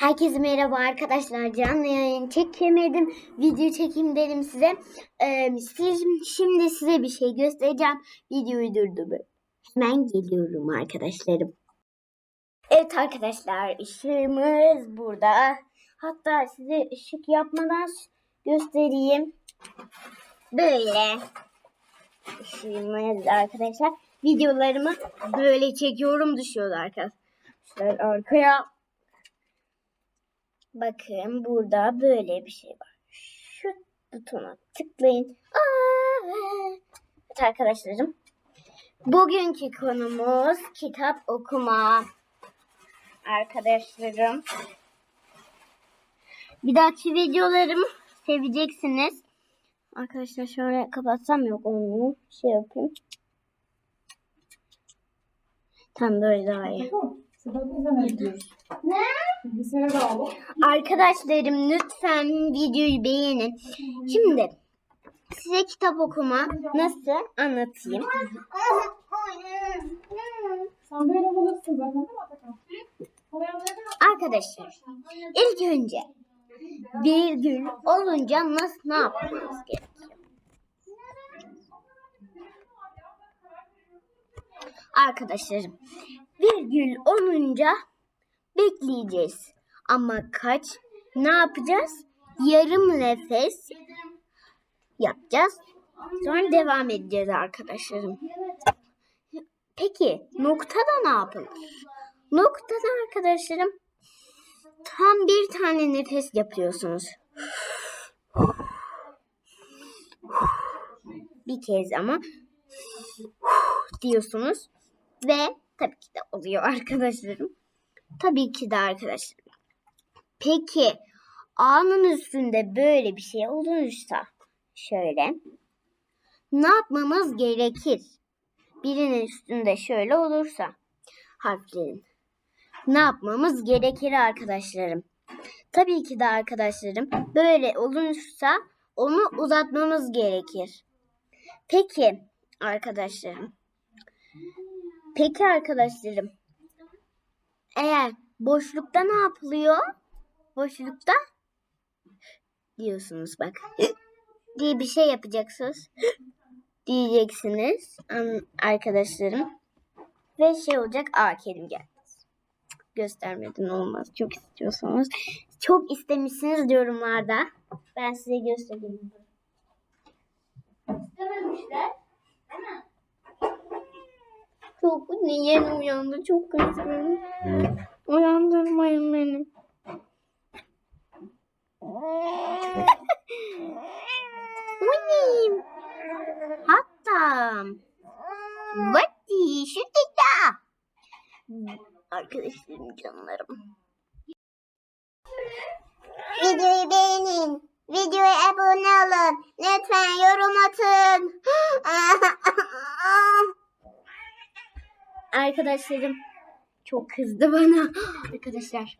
Herkese merhaba arkadaşlar. Canlı yayın çekemedim. Video çekeyim dedim size. Ee, şimdi size bir şey göstereceğim. Videoyu durdurup hemen geliyorum arkadaşlarım. Evet arkadaşlar ışığımız burada. Hatta size ışık yapmadan göstereyim. Böyle ışığımız arkadaşlar. Videolarımı böyle çekiyorum düşüyordu arkadaşlar. Arkaya Bakın burada böyle bir şey var. Şu butona tıklayın. Aa! Evet arkadaşlarım. Bugünkü konumuz kitap okuma. Arkadaşlarım. Bir dahaki videolarımı seveceksiniz. Arkadaşlar şöyle kapatsam yok onu. Şey yapayım. Tam böyle daha iyi. Ne. Arkadaşlarım lütfen videoyu beğenin. Şimdi size kitap okuma nasıl anlatayım. Arkadaşlar ilk önce virgül olunca nasıl ne yapmamız gerekiyor? Arkadaşlarım virgül olunca bekleyeceğiz. Ama kaç ne yapacağız? Yarım nefes yapacağız. Sonra devam edeceğiz arkadaşlarım. Peki noktada ne yapılır? Noktada arkadaşlarım tam bir tane nefes yapıyorsunuz. Bir kez ama diyorsunuz ve tabii ki de oluyor arkadaşlarım. Tabii ki de arkadaşlarım. Peki A'nın üstünde böyle bir şey olursa şöyle ne yapmamız gerekir? Birinin üstünde şöyle olursa harflerin ne yapmamız gerekir arkadaşlarım? Tabii ki de arkadaşlarım böyle olursa onu uzatmamız gerekir. Peki arkadaşlarım. Peki arkadaşlarım. Eğer boşlukta ne yapılıyor? Boşlukta diyorsunuz bak. diye bir şey yapacaksınız. diyeceksiniz arkadaşlarım. Ve şey olacak A kelim geldi. Göstermeden olmaz. Çok istiyorsanız. Çok istemişsiniz yorumlarda. Ben size göstereyim. Çok ne yeni uyandı. Çok kızgın. Uyandırmayın beni. Unim. Hatta. Vati şu teta. Arkadaşlarım canlarım. Videoyu beğenin. Videoya abone olun. Lütfen yorum atın. Arkadaşlarım çok kızdı bana. Arkadaşlar.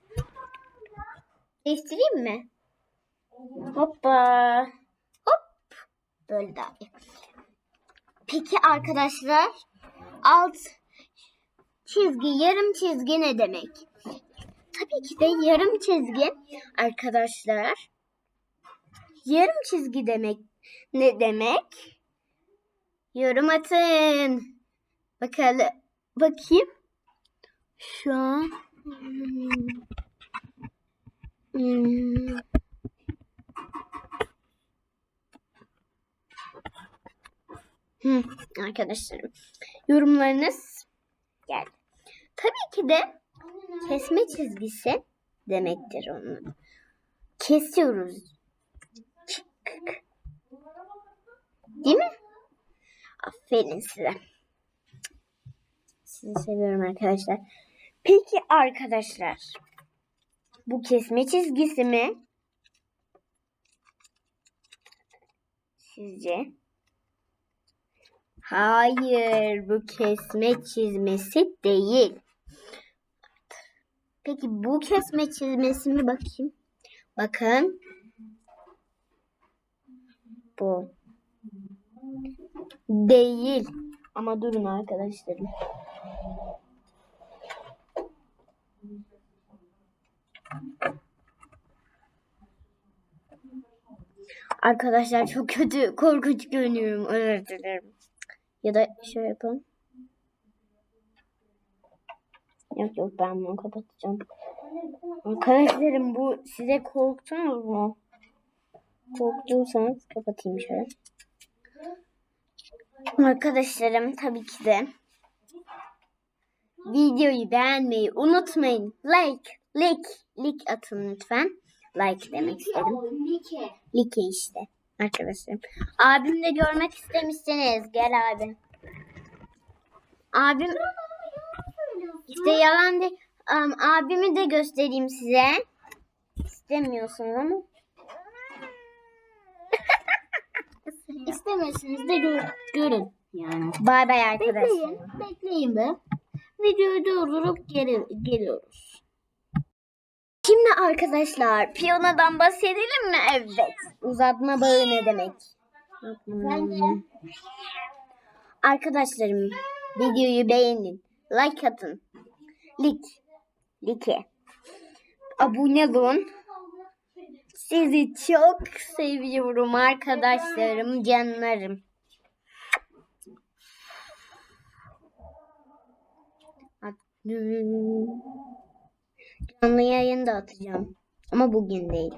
Değiştireyim mi? Hoppa. Hop. Böyle daha iyi. Peki arkadaşlar alt çizgi yarım çizgi ne demek? Tabii ki de yarım çizgi arkadaşlar. Yarım çizgi demek ne demek? Yorum atın. Bakalım. Bakayım. Şu an Hmm. Hmm. Arkadaşlarım. Yorumlarınız geldi. Tabii ki de kesme çizgisi demektir onun. Kesiyoruz. Değil mi? Aferin size. Sizi seviyorum arkadaşlar. Peki arkadaşlar. Bu kesme çizgisi mi? Sizce? Hayır, bu kesme çizmesi değil. Peki bu kesme çizmesi mi bakayım? Bakın. Bu. Değil. Ama durun arkadaşlarım. Arkadaşlar çok kötü, korkunç görünüyorum. Özür dilerim. Ya da şöyle yapalım. Yok yok ben bunu kapatacağım. Arkadaşlarım bu size korktunuz mu? Korktuysanız kapatayım şöyle. Arkadaşlarım tabii ki de videoyu beğenmeyi unutmayın. Like, like, like atın lütfen. Like demek istedim. Like işte arkadaşlarım. Abim de görmek istemişsiniz. Gel abi. Abim işte yalan değil. Am, abimi de göstereyim size. İstemiyorsunuz ama. İstemezsiniz de gör, görün yani. Bay bay arkadaşlar. Bekleyin, bekleyin be. Videoyu durdurup geri, geliyoruz. Şimdi arkadaşlar piyanodan bahsedelim mi? Evet. Uzatma bağı ne demek? Bence Arkadaşlarım videoyu beğenin. Like atın. Lik. Like. Abone olun. Sizi çok seviyorum arkadaşlarım, canlarım. Canlı yayın da atacağım. Ama bugün değil.